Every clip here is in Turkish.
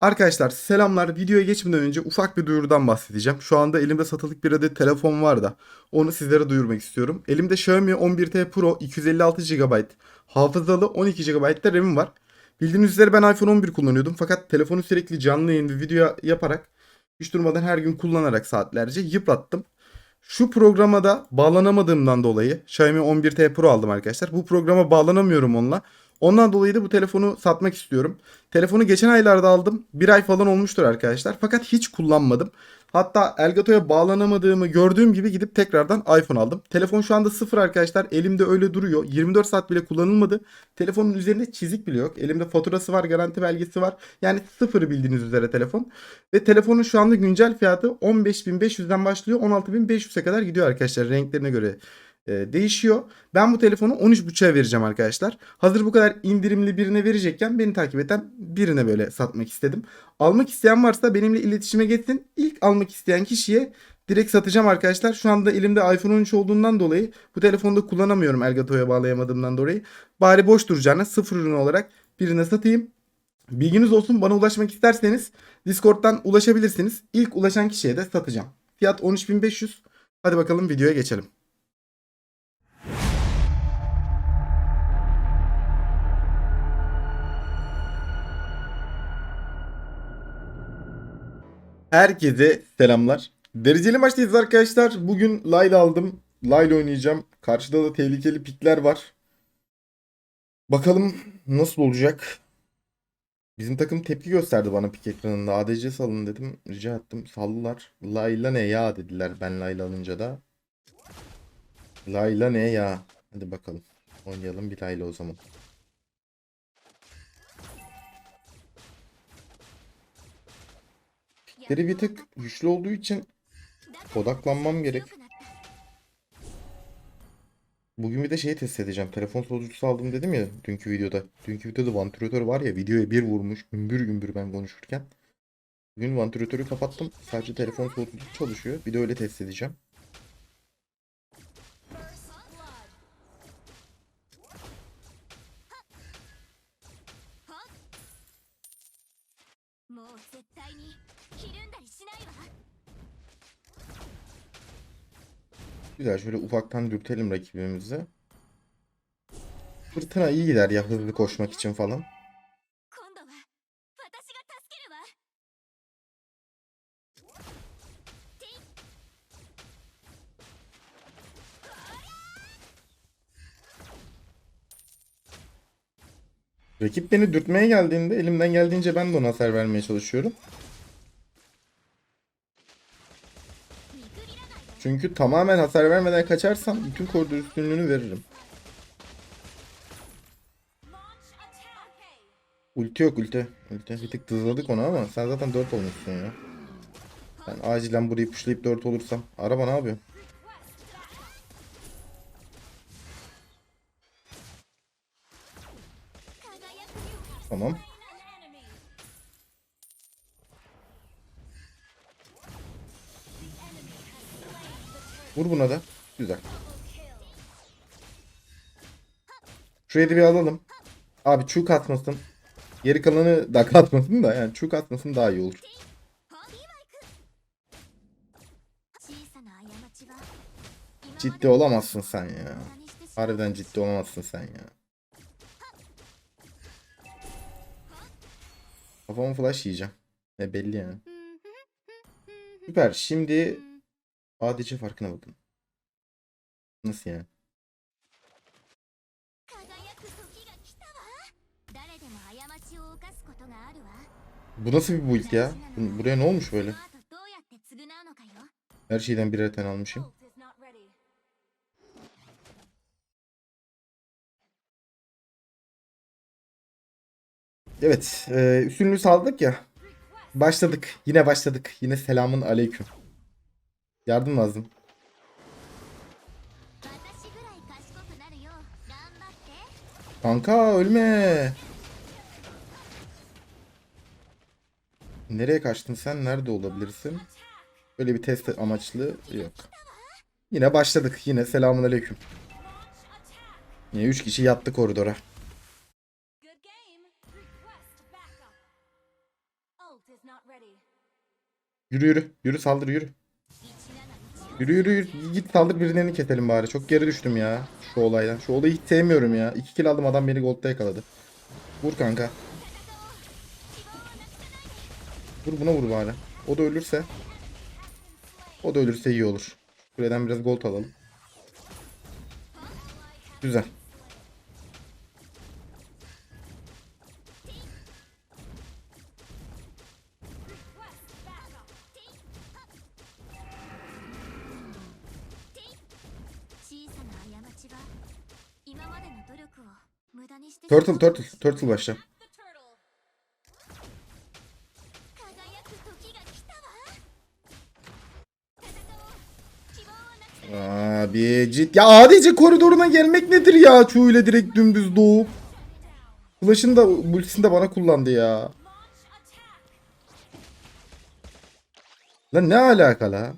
Arkadaşlar selamlar. Videoya geçmeden önce ufak bir duyurudan bahsedeceğim. Şu anda elimde satılık bir adet telefon var da onu sizlere duyurmak istiyorum. Elimde Xiaomi 11T Pro 256 GB hafızalı 12 GB de RAM'im var. Bildiğiniz üzere ben iPhone 11 kullanıyordum fakat telefonu sürekli canlı yayın ve video yaparak hiç durmadan her gün kullanarak saatlerce yıprattım. Şu programa da bağlanamadığımdan dolayı Xiaomi 11T Pro aldım arkadaşlar. Bu programa bağlanamıyorum onunla. Ondan dolayı da bu telefonu satmak istiyorum. Telefonu geçen aylarda aldım. Bir ay falan olmuştur arkadaşlar. Fakat hiç kullanmadım. Hatta Elgato'ya bağlanamadığımı gördüğüm gibi gidip tekrardan iPhone aldım. Telefon şu anda sıfır arkadaşlar. Elimde öyle duruyor. 24 saat bile kullanılmadı. Telefonun üzerinde çizik bile yok. Elimde faturası var, garanti belgesi var. Yani sıfır bildiğiniz üzere telefon. Ve telefonun şu anda güncel fiyatı 15.500'den başlıyor. 16.500'e kadar gidiyor arkadaşlar. Renklerine göre değişiyor. Ben bu telefonu 13.5'a vereceğim arkadaşlar. Hazır bu kadar indirimli birine verecekken beni takip eden birine böyle satmak istedim. Almak isteyen varsa benimle iletişime geçsin. İlk almak isteyen kişiye direkt satacağım arkadaşlar. Şu anda elimde iPhone 13 olduğundan dolayı bu telefonda kullanamıyorum Elgato'ya bağlayamadığımdan dolayı. Bari boş duracağına sıfır ürün olarak birine satayım. Bilginiz olsun bana ulaşmak isterseniz Discord'dan ulaşabilirsiniz. İlk ulaşan kişiye de satacağım. Fiyat 13.500. Hadi bakalım videoya geçelim. Herkese selamlar. Dereceli maçtayız arkadaşlar. Bugün Layla aldım. Layla oynayacağım. Karşıda da tehlikeli pikler var. Bakalım nasıl olacak. Bizim takım tepki gösterdi bana pik ekranında. ADC salın dedim. Rica ettim. Sallılar. Layla ne ya dediler ben Layla alınca da. Layla ne ya. Hadi bakalım. Oynayalım bir Layla o zaman. Pikleri bir tık güçlü olduğu için odaklanmam gerek. Bugün bir de şeyi test edeceğim. Telefon solucusu aldım dedim ya dünkü videoda. Dünkü videoda vantilatör var ya videoya bir vurmuş. Gümbür gümbür ben konuşurken. Bugün vantilatörü kapattım. Sadece telefon solucusu çalışıyor. Bir de öyle test edeceğim. " Güzel şöyle ufaktan dürtelim rakibimizi. Fırtına iyi gider ya hızlı koşmak için falan. Rakip beni dürtmeye geldiğinde elimden geldiğince ben de ona hasar vermeye çalışıyorum. Çünkü tamamen hasar vermeden kaçarsam bütün koridor üstünlüğünü veririm. Ulti yok ulti. Ulti. Bir tık hızladık onu ama sen zaten 4 olmuşsun ya. Ben acilen burayı pushlayıp 4 olursam. Araba ne yapıyor? Tamam. Vur buna da. Güzel. Şurayı bir alalım. Abi çuk atmasın. Geri kalanı da katmasın da yani çuk atmasın daha iyi olur. Ciddi olamazsın sen ya. Harbiden ciddi olamazsın sen ya. Kafama flash yiyeceğim. E belli yani. Süper. Şimdi Sadece farkına bakın. Nasıl yani? Bu nasıl bir build ya? Buraya ne olmuş böyle? Her şeyden birer tane almışım. Evet, e, üstünlüğü saldık ya. Başladık. Yine başladık. Yine selamın aleyküm. Yardım lazım. Kanka ölme. Nereye kaçtın sen? Nerede olabilirsin? Böyle bir test amaçlı yok. Yine başladık. Yine selamun aleyküm. Yine 3 kişi yattı koridora. Yürü yürü. Yürü saldır yürü. Yürü yürü yürü. Git saldır birilerini keselim bari. Çok geri düştüm ya. Şu olaydan. Şu olayı hiç sevmiyorum ya. İki kill aldım adam beni gold'da yakaladı. Vur kanka. Vur buna vur bari. O da ölürse. O da ölürse iyi olur. Kuleden biraz gold alalım. Güzel. Turtle turtle. Turtle başla. Abi cid. Ya adice koridoruna gelmek nedir ya? Çuyla direkt dümdüz doğup. Flash'ın da ultisini de bana kullandı ya. Lan ne alaka la?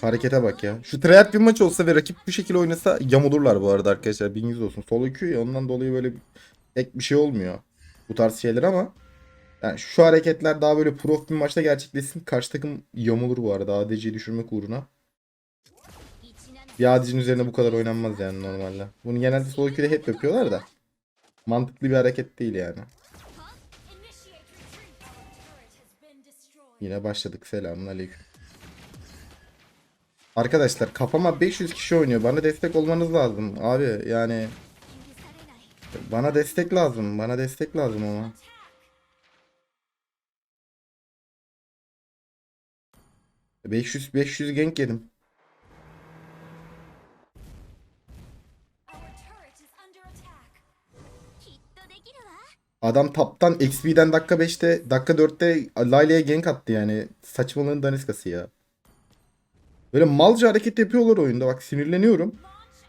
Harekete bak ya. Şu tryout bir maç olsa ve rakip bu şekilde oynasa yamulurlar bu arada arkadaşlar. 1100 olsun. Solo queue ya ondan dolayı böyle pek bir şey olmuyor. Bu tarz şeyler ama yani şu hareketler daha böyle prof bir maçta gerçekleşsin. Karşı takım yamulur bu arada ADC'yi düşürmek uğruna. Bir ADC'nin üzerine bu kadar oynanmaz yani normalde. Bunu genelde solo queue'de hep yapıyorlar da. Mantıklı bir hareket değil yani. Yine başladık. Selamun aleyküm. Arkadaşlar kafama 500 kişi oynuyor. Bana destek olmanız lazım abi. Yani bana destek lazım. Bana destek lazım ama. ...500 500 genk yedim. Adam taptan XP'den dakika 5'te, dakika 4'te Layla'ya genk attı yani. Saçmalığın daniskası ya. Böyle malca hareket yapıyorlar oyunda. Bak sinirleniyorum.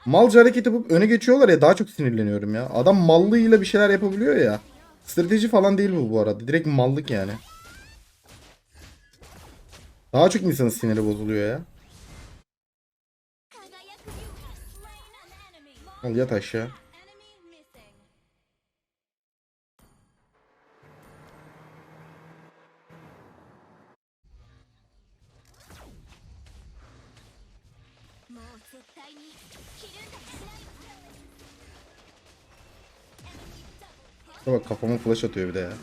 Malca hareket yapıp öne geçiyorlar ya daha çok sinirleniyorum ya. Adam mallığıyla bir şeyler yapabiliyor ya. Strateji falan değil bu bu arada. Direkt mallık yani. Daha çok insanın siniri bozuluyor ya. Al yat aşağı. Kafama flash atıyor bir de ya.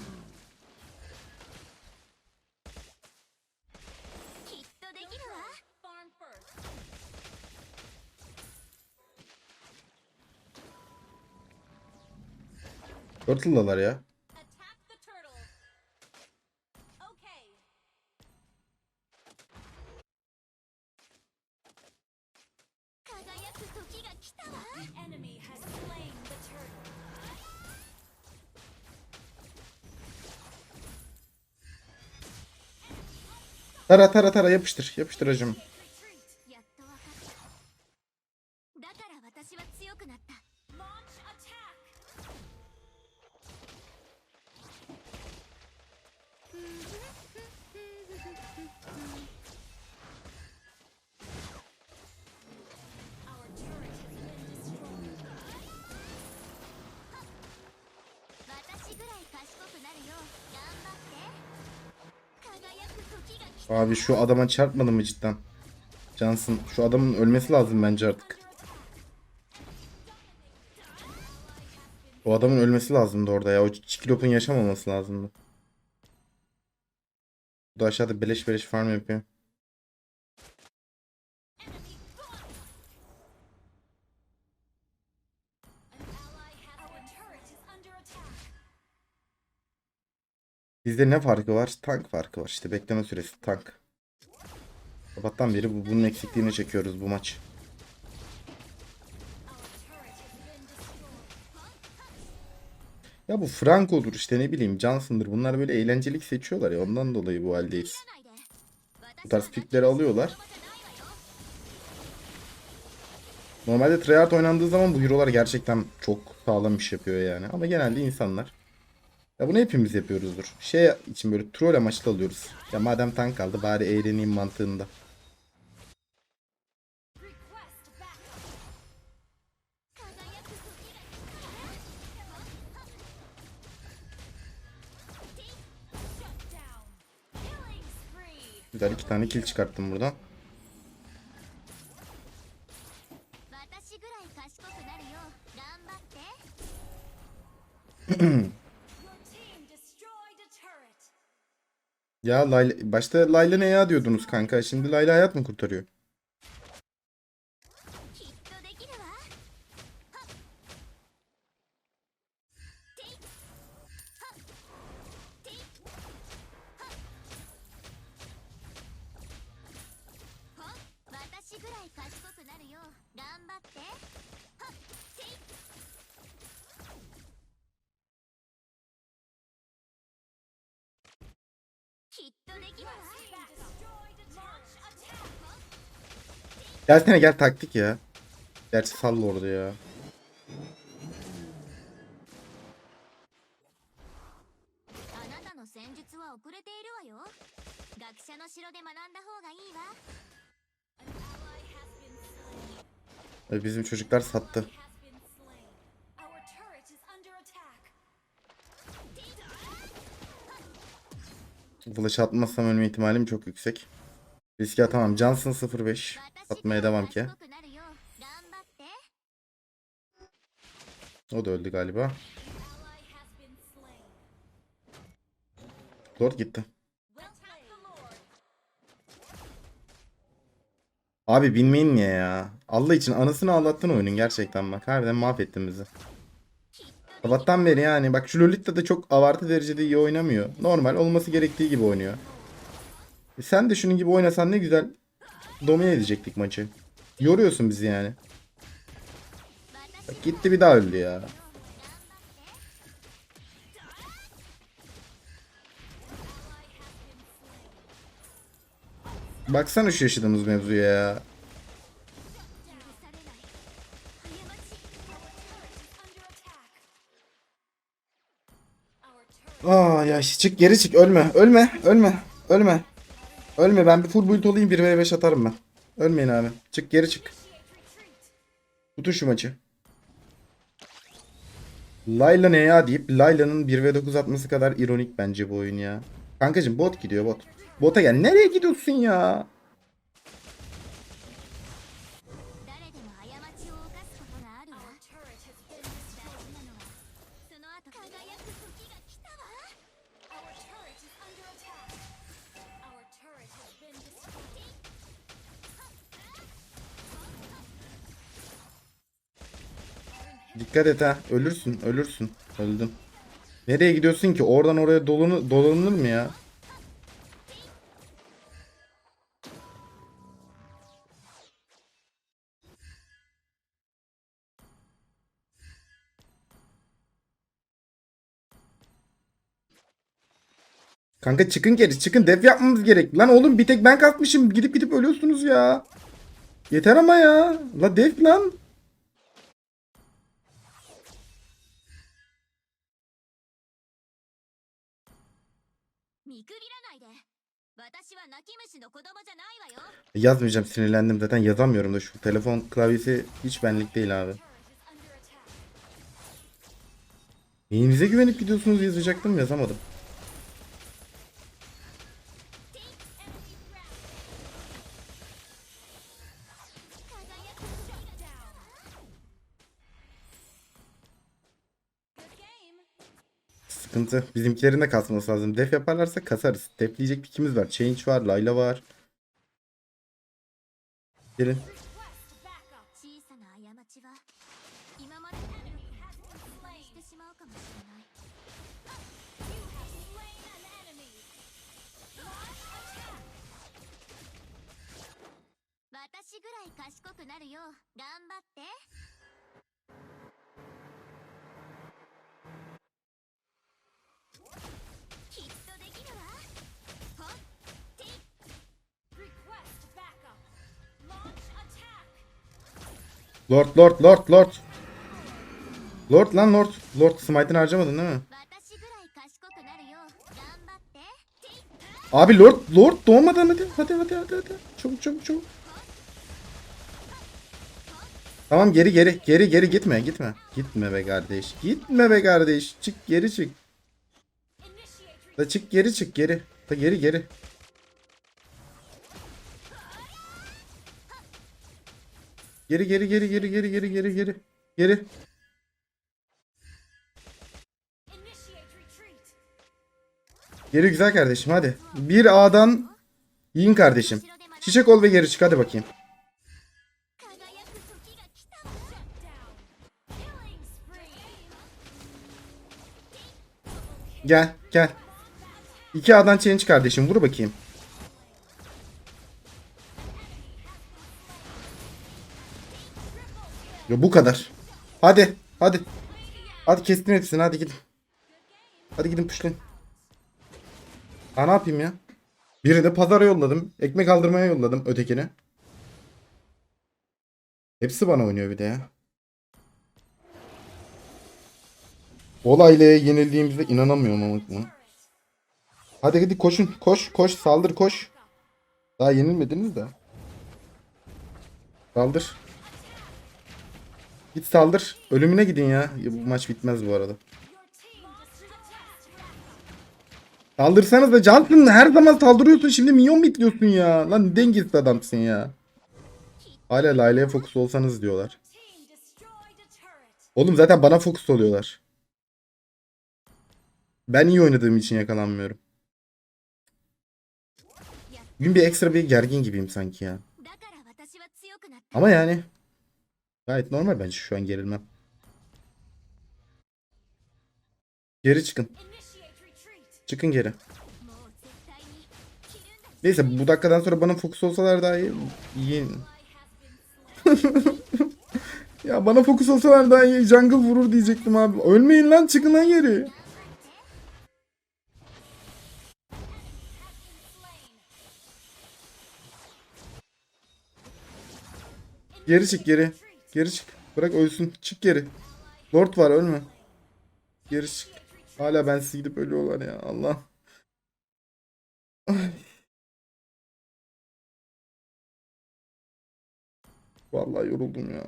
Turtle'dalar ya. Tara tara tara yapıştır. Yapıştır hacım. Şu adama çarpmadı mı cidden? Cansın. Şu adamın ölmesi lazım bence artık. O adamın ölmesi lazımdı orada ya. O Çikilop'un yaşamaması lazımdı. Bu da aşağıda beleş beleş farm yapıyor. Bizde ne farkı var? Tank farkı var. İşte bekleme süresi tank. Sabahtan beri bu, bunun eksikliğini çekiyoruz bu maç. Ya bu Franco'dur işte ne bileyim Johnson'dır. Bunlar böyle eğlencelik seçiyorlar ya ondan dolayı bu haldeyiz. Bu tarz pikleri alıyorlar. Normalde tryhard oynandığı zaman bu hero'lar gerçekten çok sağlam iş yapıyor yani. Ama genelde insanlar. Ya bunu hepimiz yapıyoruzdur. Şey için böyle troll amaçlı alıyoruz. Ya madem tank kaldı bari eğleneyim mantığında. Güzel iki tane kill çıkarttım buradan. ya Layla, başta Layla ne ya diyordunuz kanka. Şimdi Layla hayat mı kurtarıyor? E, Bizim çocuklar sattı. Has been slain. Our turret is under attack. Flash atmazsam ölme ihtimalim çok yüksek. Riske atamam. Johnson 05. Atmaya devam ki. O da öldü galiba. Lord gitti. Abi binmeyin niye ya? Allah için anasını ağlattın oyunun gerçekten bak. Harbiden mahvettin bizi. Sabahtan beri yani bak şu Lolita da çok abartı derecede iyi oynamıyor. Normal olması gerektiği gibi oynuyor. E sen de şunun gibi oynasan ne güzel domine edecektik maçı. Yoruyorsun bizi yani. Bak gitti bir daha öldü ya. Baksana şu yaşadığımız mevzuya ya. Aa ya çık geri çık ölme ölme ölme ölme. Ölme ben bir full build olayım 1v5 atarım ben. Ölmeyin abi. Çık geri çık. Tutun şu maçı. Layla ne ya deyip Layla'nın 1v9 atması kadar ironik bence bu oyun ya. Kankacım bot gidiyor bot. Bota gel. Nereye gidiyorsun ya? Dikkat et ha. Ölürsün ölürsün. Öldün. Nereye gidiyorsun ki? Oradan oraya dolunu, dolanılır mı ya? Kanka çıkın geri çıkın def yapmamız gerek. Lan oğlum bir tek ben kalkmışım gidip gidip ölüyorsunuz ya. Yeter ama ya. La def lan. Yazmayacağım sinirlendim zaten yazamıyorum da şu telefon klavyesi hiç benlik değil abi. Neyinize güvenip gidiyorsunuz yazacaktım yazamadım. Sıkıntı. Bizimkilerin de kasması lazım. Def yaparlarsa kasarız. Defleyecek bir ikimiz var. Change var. Layla var. Gelin. Lord lord lord lord. Lord lan lord. Lord smite'ını harcamadın değil mi? Abi lord lord doğmadan hadi hadi hadi hadi hadi. Çabuk çabuk çabuk. Tamam geri geri geri geri gitme gitme. Gitme be kardeş. Gitme be kardeş. Çık geri çık. Da çık geri çık geri. Da geri geri. Geri geri geri geri geri geri geri geri. Geri. Geri güzel kardeşim hadi. Bir A'dan yiyin kardeşim. Çiçek ol ve geri çık hadi bakayım. Gel gel. İki A'dan change kardeşim vur bakayım. Ya bu kadar. Hadi hadi. Hadi kestin hepsini hadi gidin. Hadi gidin puşlayın. Ha ne yapayım ya? Birini pazara yolladım. Ekmek aldırmaya yolladım ötekini. Hepsi bana oynuyor bir de ya. Olayla yenildiğimizde inanamıyorum ama buna. Hadi hadi koşun. Koş koş saldır koş. Daha yenilmediniz de. Saldır. Git saldır. Ölümüne gidin ya. ya bu maç bitmez bu arada. Saldırsanız da Johnson her zaman saldırıyorsun şimdi minyon bitliyorsun ya. Lan dengesiz adamsın ya. Hala Layla'ya fokus olsanız diyorlar. Oğlum zaten bana fokus oluyorlar. Ben iyi oynadığım için yakalanmıyorum. Bugün bir ekstra bir gergin gibiyim sanki ya. Ama yani Gayet normal bence şu an gerilmem. Geri çıkın. Çıkın geri. Neyse bu dakikadan sonra bana fokus olsalar daha iyi. iyi. ya bana fokus olsalar daha iyi. Jungle vurur diyecektim abi. Ölmeyin lan çıkın lan geri. Geri çık geri. Geri çık. Bırak ölsün. Çık geri. Lord var ölme. Geri çık. Hala bensiz gidip ölüyorlar ya Allah. Ay. Vallahi yoruldum ya.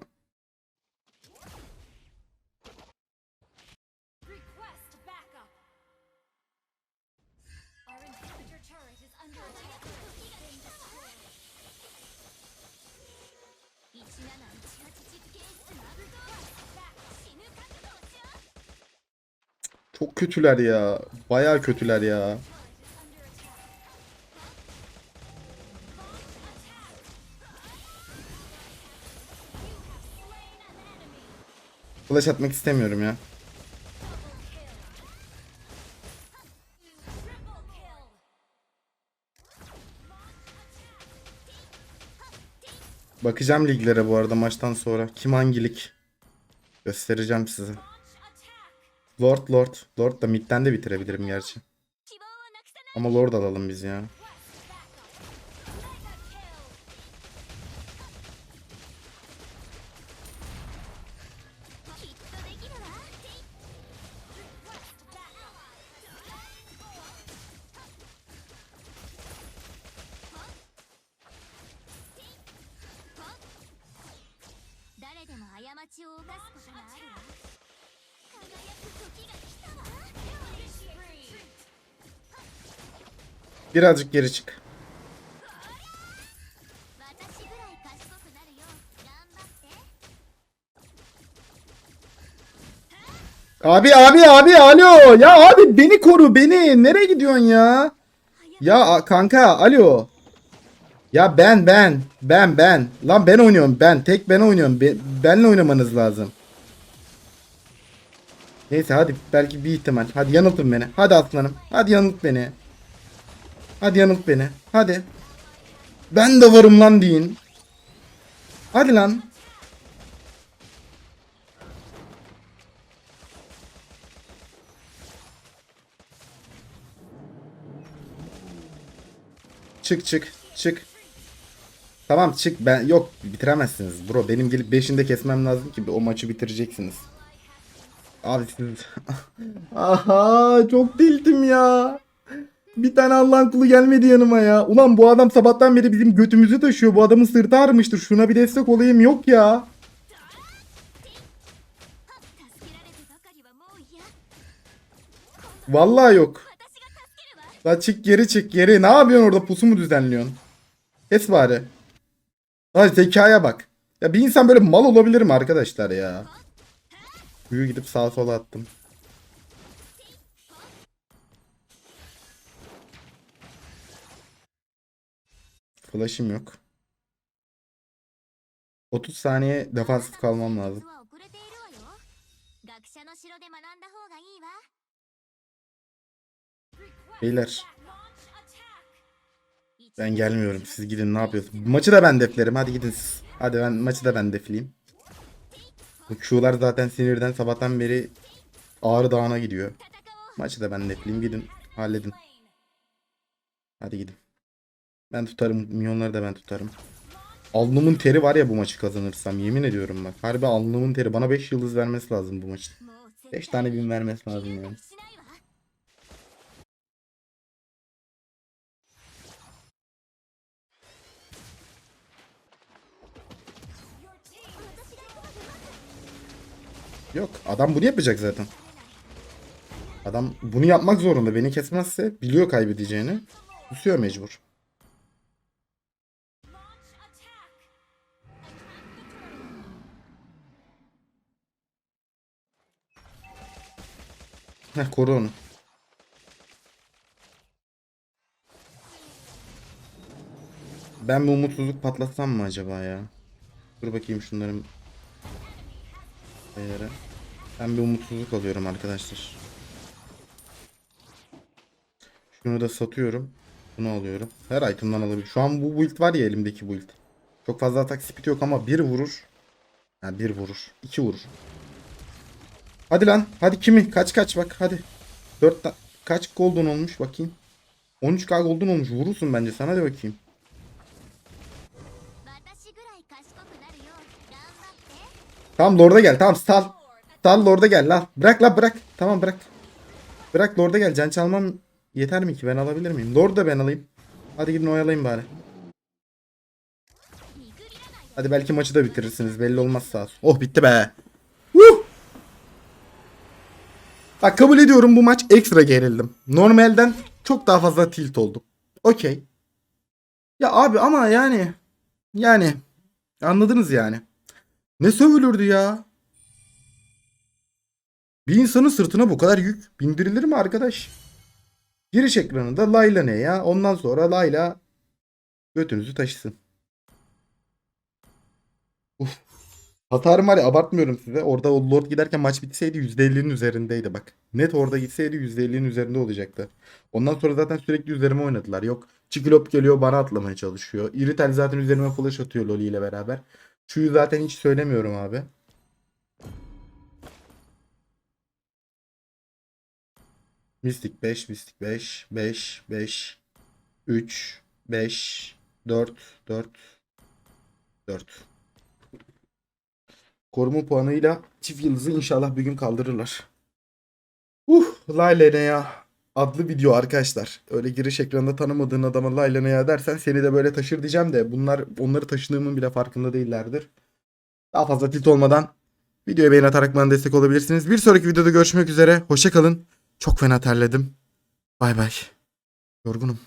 Kötüler ya. Bayağı kötüler ya. Flash atmak istemiyorum ya. Bakacağım liglere bu arada maçtan sonra. Kim hangi lig? Göstereceğim size. Lord Lord. Lord da midden de bitirebilirim gerçi. Ama Lord alalım biz ya. Birazcık geri çık. Abi abi abi alo ya abi beni koru beni nereye gidiyorsun ya? Ya kanka alo. Ya ben ben ben ben lan ben oynuyorum ben tek ben oynuyorum Be benle oynamanız lazım. Neyse hadi belki bir ihtimal. Hadi yanıltın beni. Hadi aslanım. Hadi yanılt beni. Hadi yanılt beni. Hadi. Ben de varım lan deyin. Hadi lan. Çık çık çık. Tamam çık ben yok bitiremezsiniz bro benim gelip 5'inde kesmem lazım ki o maçı bitireceksiniz. Abisiniz. Aha çok dildim ya. Bir tane Allah'ın kulu gelmedi yanıma ya. Ulan bu adam sabahtan beri bizim götümüzü taşıyor. Bu adamın sırtı ağrımıştır. Şuna bir destek olayım yok ya. Vallahi yok. La çık geri çık geri. Ne yapıyorsun orada pusu mu düzenliyorsun? Kes bari. Ay zekaya bak. Ya bir insan böyle mal olabilir mi arkadaşlar ya? Kuyu gidip sağa sola attım. Flash'ım yok. 30 saniye defansif kalmam lazım. Beyler. Ben gelmiyorum. Siz gidin ne yapıyorsunuz? Maçı da ben deflerim. Hadi gidin siz. Hadi ben maçı da ben defleyeyim. Q'lar zaten sinirden sabahtan beri ağrı dağına gidiyor. Maçı da ben nefliyim gidin halledin. Hadi gidin. Ben tutarım. Milyonları da ben tutarım. Alnımın teri var ya bu maçı kazanırsam. Yemin ediyorum bak. Harbi alnımın teri. Bana 5 yıldız vermesi lazım bu maçta. 5 tane bin vermesi lazım yani. Yok adam bunu yapacak zaten. Adam bunu yapmak zorunda. Beni kesmezse biliyor kaybedeceğini. Kusuyor mecbur. Heh koru onu. Ben bir umutsuzluk patlatsam mı acaba ya? Dur bakayım şunların şeylere. Ben bir umutsuzluk alıyorum arkadaşlar. Şunu da satıyorum. Bunu alıyorum. Her item'dan alabilirim. Şu an bu build var ya elimdeki build. Çok fazla atak speed yok ama bir vurur. Yani bir vurur. iki vurur. Hadi lan. Hadi kimi? Kaç kaç bak. Hadi. 4 kaç golden olmuş bakayım. 13k golden olmuş. Vurursun bence sana de bakayım. Tamam Lord'a gel. Tamam sal. Sal Lord'a gel lan. Bırak lan bırak. Tamam bırak. Bırak Lord'a gel. Can çalmam yeter mi ki? Ben alabilir miyim? Lord'u da ben alayım. Hadi gidin oyalayın bari. Hadi belki maçı da bitirirsiniz. Belli olmaz sağ olsun. Oh bitti be. Woo! Bak kabul ediyorum bu maç ekstra gerildim. Normalden çok daha fazla tilt oldum. Okey. Ya abi ama yani yani anladınız yani. Ne sövülürdü ya? Bir insanın sırtına bu kadar yük bindirilir mi arkadaş? Giriş ekranında Layla ne ya? Ondan sonra Layla götünüzü taşısın. Uf. Hatarım var ya abartmıyorum size. Orada o Lord giderken maç bitseydi %50'nin üzerindeydi bak. Net orada gitseydi %50'nin üzerinde olacaktı. Ondan sonra zaten sürekli üzerime oynadılar. Yok Çikilop geliyor bana atlamaya çalışıyor. Iritel zaten üzerime flash atıyor Loli ile beraber. Şuyu zaten hiç söylemiyorum abi. Mistik 5, Mistik 5, 5, 5, 3, 5, 4, 4, 4. Koruma puanıyla çift yıldızı inşallah bir gün kaldırırlar. Uh, Layla ya adlı video arkadaşlar. Öyle giriş ekranında tanımadığın adama Layla ne ya dersen seni de böyle taşır diyeceğim de bunlar onları taşıdığımın bile farkında değillerdir. Daha fazla tilt olmadan videoya beğen atarak bana destek olabilirsiniz. Bir sonraki videoda görüşmek üzere. Hoşçakalın. Çok fena terledim. Bay bay. Yorgunum.